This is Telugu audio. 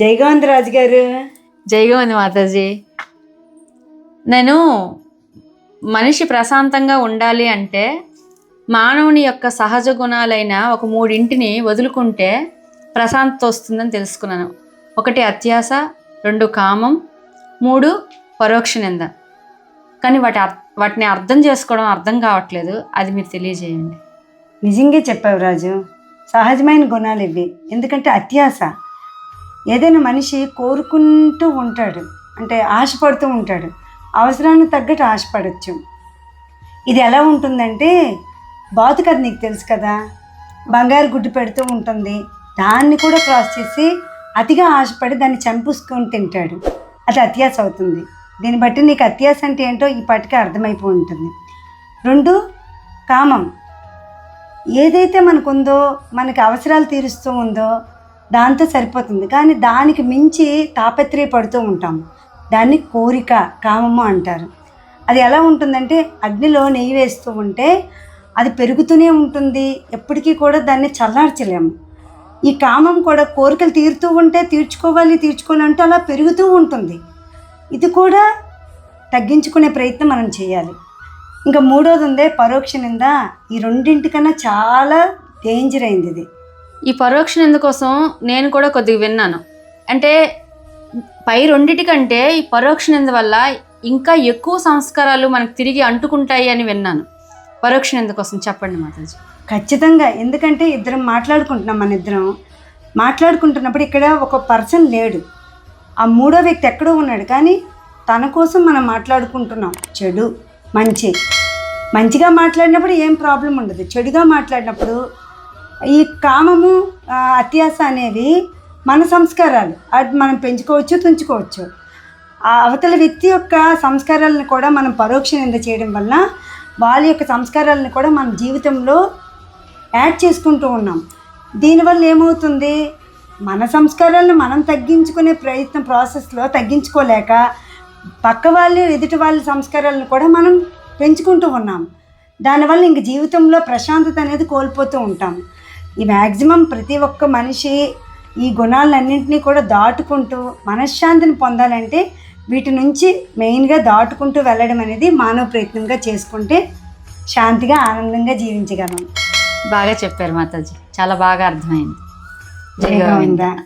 జయగోవింద్ రాజు గారు. జైగా ఉంది మాతాజీ. నేను మనిషి ప్రశాంతంగా ఉండాలి అంటే మానవుని యొక్క సహజ గుణాలైన ఒక మూడింటిని వదులుకుంటే ప్రశాంతత వస్తుందని తెలుసుకున్నాను. ఒకటి అత్యాస రెండు కామం మూడు పరోక్ష నింద. కానీ వాటి వాటిని అర్థం చేసుకోవడం అర్థం కావట్లేదు. అది మీరు తెలియజేయండి. నిజంగా చెప్పావు రాజు. సహజమైన గుణాలు ఇవి. ఎందుకంటే అత్యాస ఏదైనా మనిషి కోరుకుంటూ ఉంటాడు అంటే ఆశపడుతూ ఉంటాడు అవసరానికి తగ్గట్టు ఆశపడచ్చు. ఇది ఎలా ఉంటుందంటే బాతు కథ నీకు తెలుసు కదా బంగారు గుడ్డు పెడుతూ ఉంటుంది దాన్ని కూడా క్రాస్ చేసి అతిగా ఆశపడి దాన్ని చంపుసుకొని తింటాడు. అది అత్యాస అవుతుంది. దీన్ని బట్టి నీకు అత్యాస అంటే ఏంటో ఈ పాటికి అర్థమైపోయి ఉంటుంది. రెండు కామం. ఏదైతే మనకు ఉందో మనకి అవసరాలు తీరుస్తూ ఉందో దాంతో సరిపోతుంది. కానీ దానికి మించి తాపత్రయపడుతూ ఉంటాము దాన్ని కోరిక కామము అంటారు. అది ఎలా ఉంటుందంటే అగ్నిలో నెయ్యి వేస్తూ ఉంటే అది పెరుగుతూనే ఉంటుంది. ఎప్పటికీ కూడా దాన్ని చల్లార్చలేము. ఈ కామం కూడా కోరికలు తీరుతూ ఉంటే తీర్చుకోవాలి తీర్చుకోవాలంటే అలా పెరుగుతూ ఉంటుంది. ఇది కూడా తగ్గించుకునే ప్రయత్నం మనం చేయాలి. ఇంకా మూడోది ఉందే పరోక్ష నింద. ఈ రెండింటికన్నా చాలా డేంజర్ అయింది ఇది. ఈ పరోక్ష నింద కోసం నేను కూడా కొద్దిగా విన్నాను. అంటే పై రెండిటికంటే ఈ పరోక్ష నింద వల్ల ఇంకా ఎక్కువ సంస్కారాలు మనకు తిరిగి అంటుకుంటాయి అని విన్నాను. పరోక్ష నింద కోసం చెప్పండి మాతాజీ. ఖచ్చితంగా. ఎందుకంటే ఇద్దరం మాట్లాడుకుంటున్నాం మన ఇద్దరం. మాట్లాడుకుంటున్నప్పుడు ఇక్కడ ఒక పర్సన్ లేడు. ఆ మూడో వ్యక్తి ఎక్కడో ఉన్నాడు. కానీ తన కోసం మనం మాట్లాడుకుంటున్నాం. చెడు మంచి. మంచిగా మాట్లాడినప్పుడు ఏం ప్రాబ్లం ఉండదు. చెడుగా మాట్లాడినప్పుడు ఈ కామము అత్యాస అనేవి మన సంస్కారాలు. అది మనం పెంచుకోవచ్చు తుంచుకోవచ్చు. ఆ అవతల వ్యక్తి యొక్క సంస్కారాలను కూడా మనం పరోక్ష నింద చేయడం వల్ల వాళ్ళ యొక్క సంస్కారాలను కూడా మన జీవితంలో యాడ్ చేసుకుంటూ ఉన్నాం. దీనివల్ల ఏమవుతుంది? మన సంస్కారాలను మనం తగ్గించుకునే ప్రయత్నం ప్రాసెస్లో తగ్గించుకోలేక పక్క వాళ్ళు ఎదుటి వాళ్ళ సంస్కారాలను కూడా మనం పెంచుకుంటూ ఉన్నాం. దానివల్ల ఇంక జీవితంలో ప్రశాంతత అనేది కోల్పోతూ ఉంటాం. ఈ మ్యాక్సిమం ప్రతి ఒక్క మనిషి ఈ గుణాలన్నింటినీ కూడా దాటుకుంటూ మనశ్శాంతిని పొందాలంటే వీటి నుంచి మెయిన్గా దాటుకుంటూ వెళ్ళడం అనేది మానవ ప్రయత్నంగా చేసుకుంటే శాంతిగా ఆనందంగా జీవించగలం. బాగా చెప్పారు మాతాజీ. చాలా బాగా అర్థమైంది. జై జై గోవింద గోవింద.